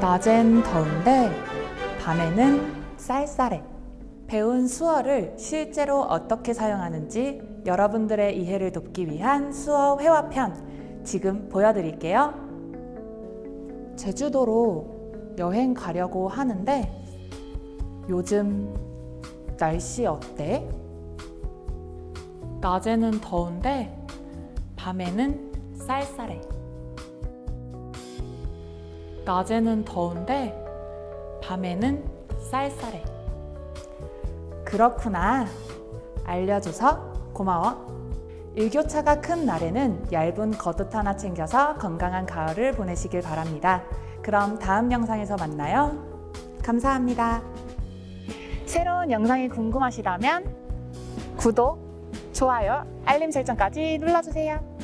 낮엔 더운데 밤에는 쌀쌀해. 배운 수어를 실제로 어떻게 사용하는지 여러분들의 이해를 돕기 위한 수어 회화편 지금 보여드릴게요. 제주도로 여행 가려고 하는데 요즘 날씨 어때? 낮에는 더운데 밤에는 쌀쌀해. 낮에는 더운데 밤에는 쌀쌀해. 그렇구나. 알려줘서 고마워. 일교차가 큰 날에는 얇은 겉옷 하나 챙겨서 건강한 가을을 보내시길 바랍니다. 그럼 다음 영상에서 만나요. 감사합니다. 새로운 영상이 궁금하시다면 구독, 좋아요, 알림 설정까지 눌러주세요.